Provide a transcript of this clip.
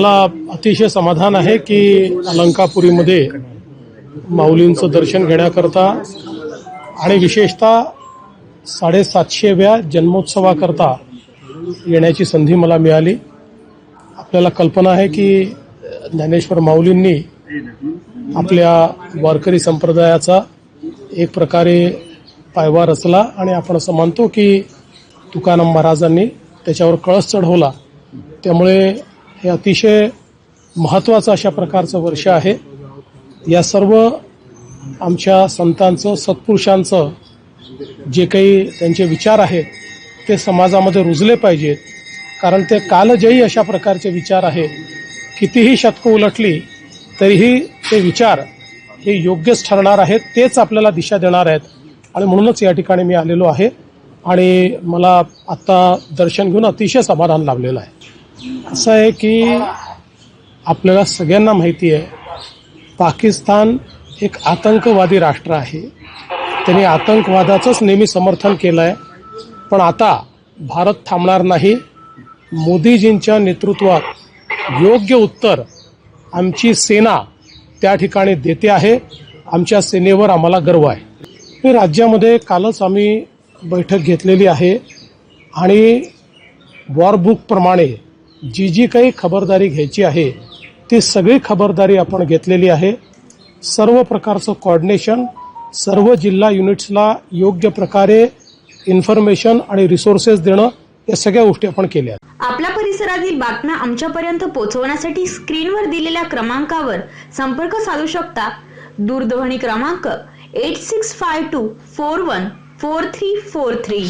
मला अतिशय समाधान आहे की अलंकापुरीमध्ये माऊलींचं दर्शन घेण्याकरता आणि विशेषतः साडेसातशेव्या जन्मोत्सवाकरता येण्याची संधी मला मिळाली. आपल्याला कल्पना आहे की ज्ञानेश्वर माऊलींनी आपल्या वारकरी संप्रदायाचा एक प्रकारे पायवा रचला आणि आपण असं मानतो की तुकाराम महाराजांनी त्याच्यावर कळस चढवला. त्यामुळे हे अतिशय महत्त्वाचं अशा प्रकारचं वर्ष आहे. या सर्व आमच्या संतांचं सत्पुरुषांचं जे काही त्यांचे विचार आहेत ते समाजामध्ये रुजले पाहिजेत. कारण ते कालजयी अशा प्रकारचे विचार आहेत. कितीही शतकं उलटली तरीही ते विचार हे योग्यच ठरणार आहेत तेच आपल्याला दिशा देणार आहेत. आणि म्हणूनच या ठिकाणी मी आलेलो आहे. आणि मला आत्ता दर्शन घेऊन अतिशय समाधान लाभलेलं आहे. असं आहे की आपल्याला सगळ्यांना माहिती आहे पाकिस्तान एक आतंकवादी राष्ट्र आहे. त्यांनी आतंकवादाचंच नेहमी समर्थन केलं आहे पण आता भारत थांबणार नाही. मोदीजींच्या नेतृत्वात योग्य उत्तर आमची सेना त्या ठिकाणी देते आहे. आमच्या सेनेवर आम्हाला गर्व आहे. हे राज्यामध्ये कालच आम्ही बैठक घेतलेली आहे आणि वॉरबुकप्रमाणे जी जी काही खबरदारी घ्यायची आहे ती सगळी खबरदारी आपण घेतलेली आहे. सर्व प्रकारचं कॉर्डिनेशन सर्व जिल्हा युनिट्सला योग्य प्रकारे इन्फॉर्मेशन आणि रिसोर्सेस देणं या सगळ्या गोष्टी आपण केल्या. आपल्या परिसरातील बातम्या आमच्यापर्यंत पोहोचवण्यासाठी स्क्रीनवर दिलेल्या क्रमांकावर संपर्क साधू शकता. दूरध्वनी क्रमांक eight six five two four one four three four three